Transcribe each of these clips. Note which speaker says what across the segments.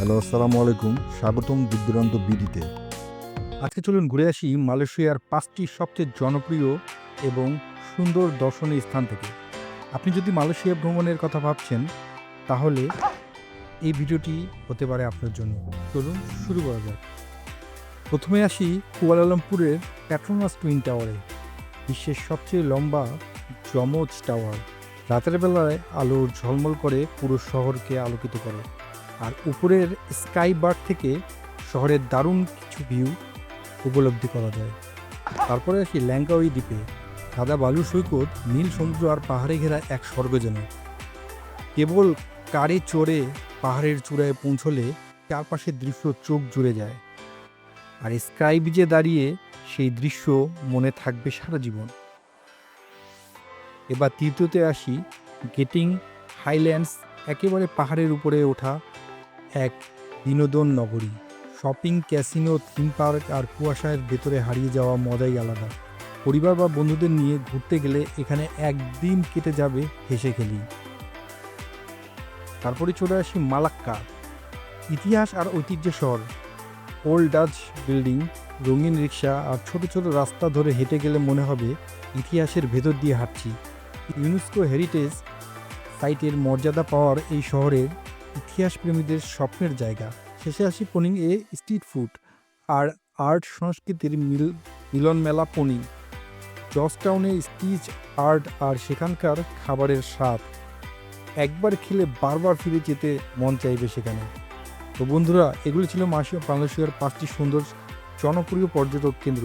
Speaker 1: Hello, আসসালামু আলাইকুম। স্বাগতম দূরদূরান্ত বিডিতে। আজকে চলুন ঘুরে আসি মালয়েশিয়ার পাঁচটি সবচেয়ে জনপ্রিয় এবং সুন্দর দর্শনীয় স্থান থেকে। আপনি যদি মালয়েশিয়া ভ্রমণের কথা ভাবছেন, তাহলে এই ভিডিওটি হতে পারে আপনার জন্য। চলুন শুরু করা যাক। প্রথমে আসি কুয়ালালামপুরের প্যাট্রোনাস টুইন টাওয়ারে বিশ্বের সবচেয়ে লম্বা যমজ টাওয়ার রাতের বেলায় আলো ঝলমল করে পুরো শহরকে আলোকিত করে। আর উপরের স্কাই বার থেকে শহরের দারুণ কিছু ভিউ উপলব্ধি করা যায়। তারপরে আসি ল্যাঙ্কাওই দ্বীপে। সাদা বালু সৈকত, নীল সমুদ্র আর পাহাড়ে ঘেরা এক স্বর্গ যেন কেবল কারে চড়ে পাহাড়ের চূড়ায় পৌঁছলে চারপাশের দৃশ্য চোখ জুড়ে যায়। আর স্কাই বিচে দাঁড়িয়ে সেই দৃশ্য মনে থাকবে সারা জীবন। এবার তৃতীয়তে আসি গেটিং হাইল্যান্ডস, একেবারে পাহাড়ের উপরে ওঠা এক বিনোদন নগরী। শপিং, ক্যাসিনো, থিম পার্ক আর কুয়াশার ভেতরে হারিয়ে যাওয়া মজাই আলাদা। পরিবার বা বন্ধুদের নিয়ে ঘুরতে গেলে এখানে একদিন কেটে যাবে হেসে খেলি। তারপরে চলে আসি মালাক্কা। ইতিহাস আর ঐতিহ্য শহর ওল্ড ডাচ বিল্ডিং, রঙিন রিক্সা আর ছোট ছোট রাস্তা ধরে হেঁটে গেলে মনে হবে ইতিহাসের ভেতর দিয়ে হাঁটছি। ইউনেস্কো হেরিটেজ সাইটের মর্যাদা পাওয়ার এই শহরের ইতিহাস প্রেমীদের স্বপ্নের জায়গা। শেষে আসি পনিং এ স্ট্রিট ফুড আর আর্ট সংস্কৃতির মিল মিলন মেলা পনিং। জর্জটাউনে স্টিচ আর্ট আর সেখানকার খাবারের স্বাদ। একবার খেলে বারবার ফিরে যেতে মন চাইবে সেখানে। তো বন্ধুরা, এগুলো ছিল মাসিয়া বাংলাদেশের পাঁচটি সুন্দর, জনপ্রিয় পর্যটক কেন্দ্র।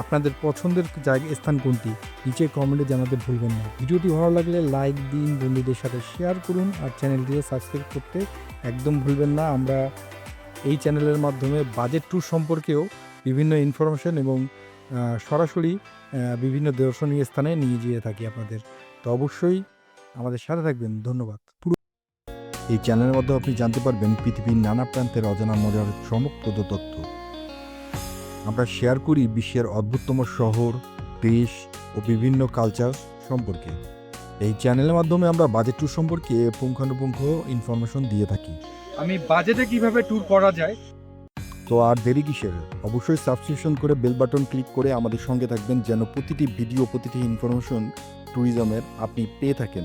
Speaker 1: আপনাদের পছন্দের জায়গা স্থান কোনটি? নিচে কমেন্টে জানাতে ভুলবেন না। ভিডিওটি ভালো লাগলে লাইক দিন, বন্ধুদের সাথে শেয়ার করুন আর চ্যানেলটিকে সাবস্ক্রাইব করতে একদম ভুলবেন না। আমরা এই চ্যানেলের মাধ্যমে বাজেট ট্যুর সম্পর্কেও বিভিন্ন ইনফরমেশন এবং সরাসরি বিভিন্ন দর্শনীয় স্থানে নিয়ে যেয়ে থাকি আপনাদের। তো অবশ্যই আমাদের সাথে থাকবেন। ধন্যবাদ। এই চ্যানেলের মধ্যে আপনি জানতে পারবেন পৃথিবীর নানা প্রান্তের অজানা মজার চমকপ্রদ তথ্য। আমরা শেয়ার করি বিশ্বের অদ্ভুততম শহর দেশ ও বিভিন্ন কালচার সম্পর্কে। এই চ্যানেলের মাধ্যমে আমরা বাজেট ট্যুর সম্পর্কে পুঙ্খানুপুঙ্খ ইনফরমেশন দিয়ে থাকি।
Speaker 2: আমি বাজেটে কীভাবে ট্যুর করা যায়?
Speaker 1: তো আর দেরি কিসের? অবশ্যই সাবস্ক্রিপশন করে বেল বাটন ক্লিক করে আমাদের সঙ্গে থাকবেন যেন প্রতিটি ভিডিও প্রতিটি ইনফরমেশন ট্যুরিজমের আপনি পেয়ে থাকেন।